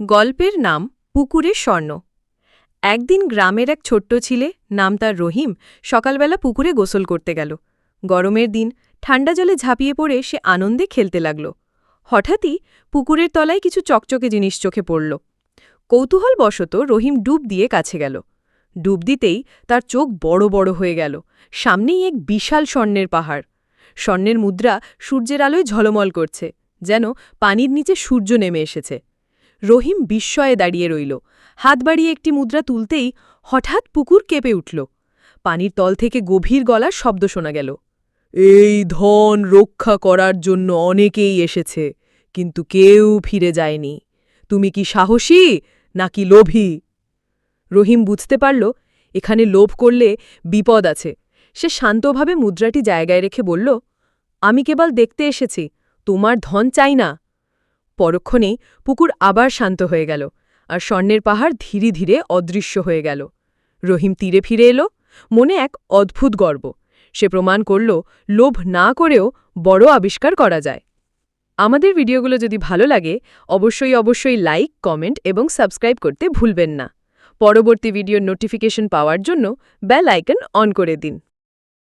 গল্পের নাম পুকুরে স্বর্ণ। একদিন গ্রামের এক ছোট্ট ছিলে, নাম তার রহিম, সকালবেলা পুকুরে গোসল করতে গেল। গরমের দিন ঠান্ডা জলে ঝাঁপিয়ে পড়ে সে আনন্দে খেলতে লাগল। হঠাৎই পুকুরের তলায় কিছু চকচকে জিনিস চোখে পড়ল। কৌতূহলবশত রহিম ডুব দিয়ে কাছে গেল। ডুব দিতেই তার চোখ বড় বড় হয়ে গেল, সামনেই এক বিশাল স্বর্ণের পাহাড়। স্বর্ণের মুদ্রা সূর্যের আলোয় ঝলমল করছে, যেন পানির নিচে সূর্য নেমে এসেছে। রহিম বিস্ময়ে দাঁড়িয়ে রইল। হাত বাড়িয়ে একটি মুদ্রা তুলতেই হঠাৎ পুকুর কেঁপে উঠল। পানির তল থেকে গভীর গলার শব্দ শোনা গেল। এই ধন রক্ষা করার জন্য অনেকেই এসেছে, কিন্তু কেউ ফিরে যায়নি। তুমি কি সাহসী নাকি লোভী? রহিম বুঝতে পারল, এখানে লোভ করলে বিপদ আছে। সে শান্তভাবে মুদ্রাটি জায়গায় রেখে বলল, আমি কেবল দেখতে এসেছি, তোমার ধন চাই না। পরক্ষণেই পুকুর আবার শান্ত হয়ে গেল আর স্বর্ণের পাহাড় ধীরে ধীরে অদৃশ্য হয়ে গেল। রহিম তীরে ফিরে এলো। মনে এক অদ্ভুত গর্ব। সে প্রমাণ করল, লোভ না করেও বড় আবিষ্কার করা যায়। আমাদের ভিডিওগুলো যদি ভালো লাগে, অবশ্যই অবশ্যই লাইক, কমেন্ট এবং সাবস্ক্রাইব করতে ভুলবেন না। পরবর্তী ভিডিওর নোটিফিকেশন পাওয়ার জন্য বেল আইকন অন করে দিন।